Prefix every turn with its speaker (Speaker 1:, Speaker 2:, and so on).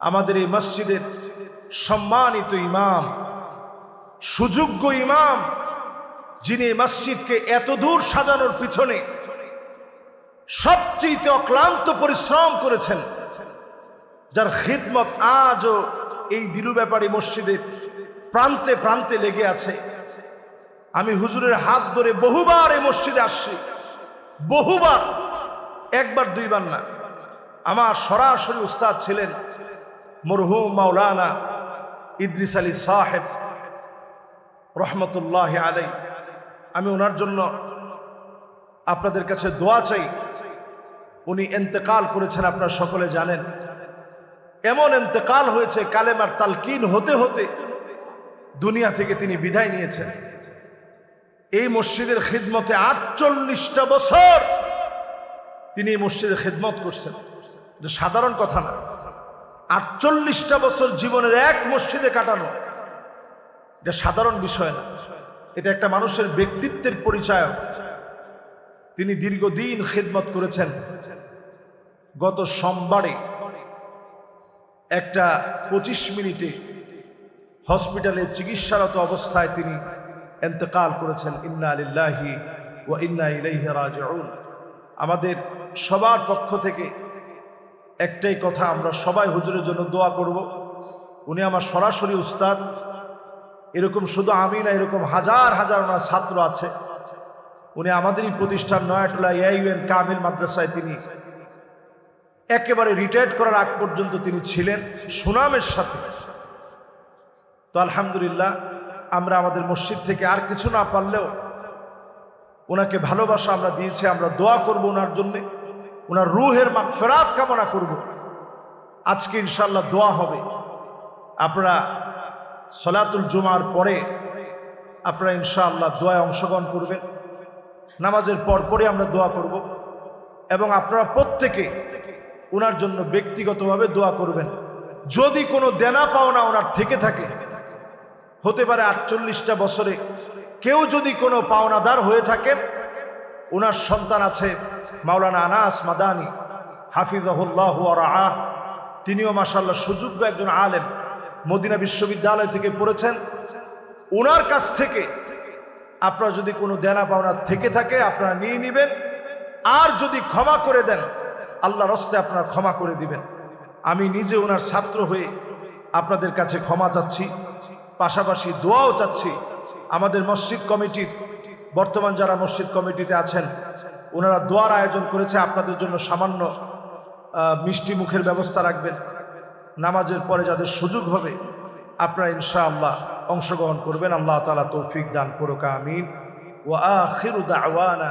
Speaker 1: আমাদের এই মসজিদের সম্মানিত ইমাম, সুযোগ্য ইমাম, যিনি মসজিদকে এত দূর সাজানোর পিছনে সবচেয়ে অক্লান্ত পরিশ্রম করেছেন, যার খিদমত আজও এই দিলু ব্যাপারী মসজিদের প্রান্তে প্রান্তে লেগে আছে। আমি হুজুরের হাত ধরে বহুবার এই মসজিদে আসছি, বহুবার, একবার, দুইবার না। আমার সরাসরি উস্তাদ ছিলেন মরহুম মাওলানা ইদ্রিস আলী সাহেব রহমতুল্লাহ আলাই আমি ওনার জন্য আপনাদের কাছে দোয়া চাই। উনি এন্তেকাল করেছেন, আপনারা সকলে জানেন। এমন এন্তেকাল হয়েছে, কালেমার তালকিন হতে হতে দুনিয়া থেকে তিনি বিদায় নিয়েছেন। এই মসজিদের খিদমতে আটচল্লিশটা বছর তিনি এই মসজিদে খিদমত করছেন। সাধারণ কথা না। আটচল্লিশটা বছর জীবনের এক মসজিদে কাটানো। এটা সাধারণ বিষয় না। এটা একটা মানুষের ব্যক্তিত্বের পরিচয় তিনি দীর্ঘদিন খেদমত করেছেন। গত সোমবারে একটা পঁচিশ মিনিটে হসপিটালে চিকিৎসারত অবস্থায় তিনি এন্তেকাল করেছেন, ইন্না আলিল্লাহি ও ইন্না ইলাইহি রাজিউন। আমাদের সবার পক্ষ থেকে একটাই কথা, আমরা সবাই হুজুরের জন্য দোয়া করব। উনি আমার সরাসরি উস্তাদ। এরকম শুধু আমি না, এরকম হাজার হাজার ওনার ছাত্র আছে। উনি আমাদেরই প্রতিষ্ঠান নয়াটলা ইয়াইউএন কামিল মাদ্রাসায় তিনি একেবারে রিটায়ার্ড করার আগ পর্যন্ত তিনি ছিলেন সুনামের সাথে। তো আলহামদুলিল্লাহ, আমরা আমাদের মসজিদ থেকে আর কিছু না পারলেও ওনাকে ভালোবাসা আমরা দিয়েছি, আমরা দোয়া করব ওনার জন্যে। ওনার রুহের মা ফেরাত কামনা করব। আজকে ইনশাল্লাহ দোয়া হবে। আপনারা সলাতুল জুমার পরে আপনারা ইনশাআল্লাহ দোয়ায় অংশগ্রহণ করবেন। নামাজের পর পরে আমরা দোয়া করব। এবং আপনারা প্রত্যেকে ওনার জন্য ব্যক্তিগতভাবে দোয়া করবেন। যদি কোনো দেনা পাওনা ওনার থেকে থাকে, হতে পারে আটচল্লিশটা বছরে, কেউ যদি কোনো পাওনাদার হয়ে থাকেন ওনার সন্তান আছে মাওলানা আনাস মাদানি, হাফিজাহুল্লাহ আহ তিনিও মাসাল্লাহ সুযোগ্য একজন আলেম। মদিনা বিশ্ববিদ্যালয় থেকে পড়েছেন। ওনার কাছ থেকে আপনারা যদি কোনো দেনা পাওনা থেকে থাকে, আপনারা নিয়ে নেবেন। আর যদি ক্ষমা করে দেন আল্লাহ রস্তে আপনারা ক্ষমা করে দিবেন। আমি নিজে ওনার ছাত্র হয়ে আপনাদের কাছে ক্ষমা চাচ্ছি। পাশাপাশি দোয়াও চাচ্ছি। আমাদের মসজিদ কমিটির বর্তমান যারা মসজিদ কমিটিতে আছেন, ওনারা দোয়ার আয়োজন করেছে, আপনাদের জন্য সামান্য মিষ্টি মুখের ব্যবস্থা রাখবেন। নামাজের পরে যাদের সুযোগ হবে, আপনারা ইনশা আল্লাহ অংশগ্রহণ করবেন। আল্লাহ তালা তৌফিক দান করুক, আমিন। ও আখিরু দাওয়ানা